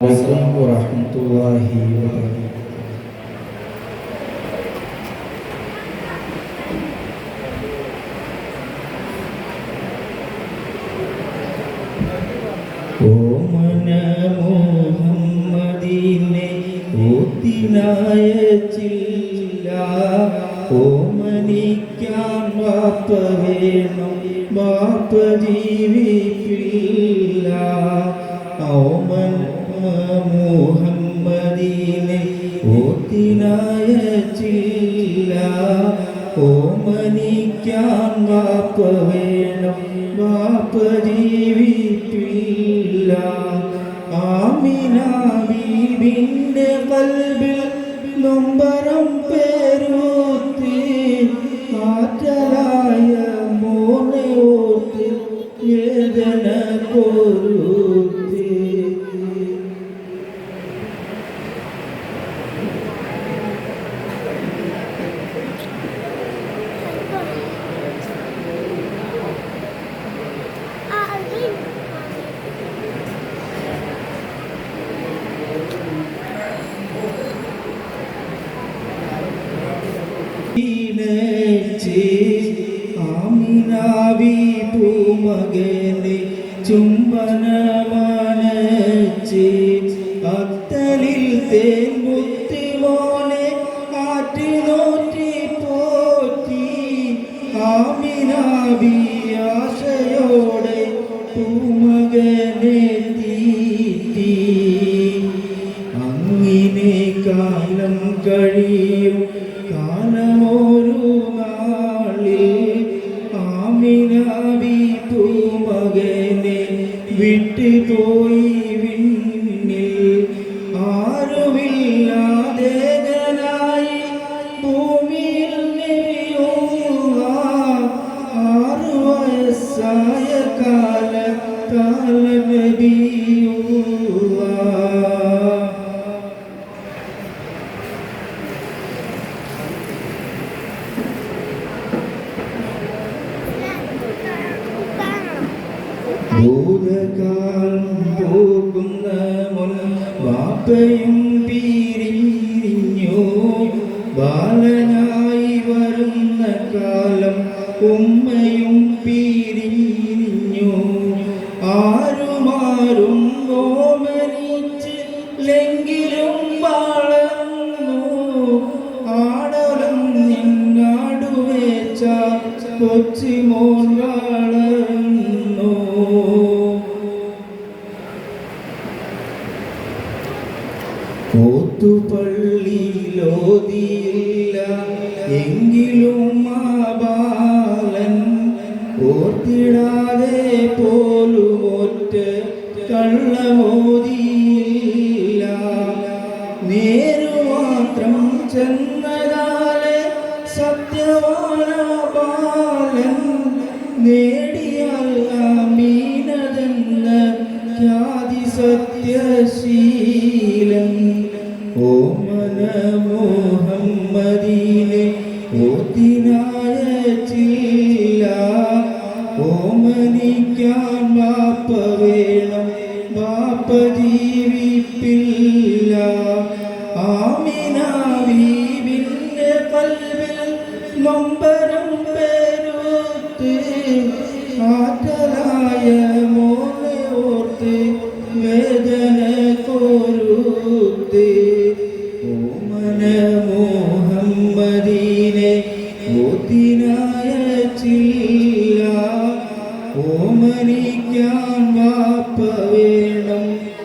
عليكم ورحمة الله وبركاته ഓമന മുഹമ്മദിനെ ഊത്തിനായച്ചില്ല ഓമനിക്കാൻ വാപ്പ വേണം വാപ്പ ജീവിപ്പില്ല ഓമൻ മുഹമ്മദിനെ ഊത്തിനായച്ചില്ല ഓമനിക്കാൻ വാപ്പ വേണം വാപ്പ ജീവിപ്പില്ല. ആമിന ബീബിന്റെ കൽബിൽ നൊമ്പരം പേരൂത്തി ആറ്റലായ മോനെ ഓർത്ത് വേദന കോരൂത്തി ഈനേച്ചി ആമിനാവി പൂമകനെ ചുംബനമാനച്ചി. അത്തലിൽ തേൻ മുത്തി മോനെ ആറ്റി നോറ്റി പോറ്റി. ആമിനാവി ആശയോടെ പൂമകനെ തീറ്റി. അങ്ങിനെ കാലം കഴിയും വിട്ടുപോയി വിണ്ണിൽ ഭൂതകാലം പോകുന്ന മുൻ വാപ്പയും പിരിഞ്ഞു. ബാലനായി വരുന്ന കാലം ഉമ്മയും പിരിഞ്ഞു. ആരുമാരും ഓമനിച്ച് ലെങ്കിലും വളർന്നു. ആടലം നിന്നാടുവേച്ച കൊച്ചിമോൻ വളർന്നു ഓത്തുപള്ളിയിലോതിയില്ല എങ്കിലും ബാലൻ ഓർത്തിടാതെ പോലും ഒറ്റ കള്ളമോതിയില്ല. നേരു മാത്രം ചെന്നതാലെ സത്യവാന ബാലൻ നേടിയാൽ മുഹമ്മദിനെ ഓത്തിനായ ചില്ല ഓമനിക്കാൻ ബാപ്പ വേണം ബാപ്പ ജീവിപ്പില്ല. ആമിന ബീബിന്റെ കൽവിൽ നൊമ്പരം ഓമനിക്കാൻ വാപ്പ വേണം.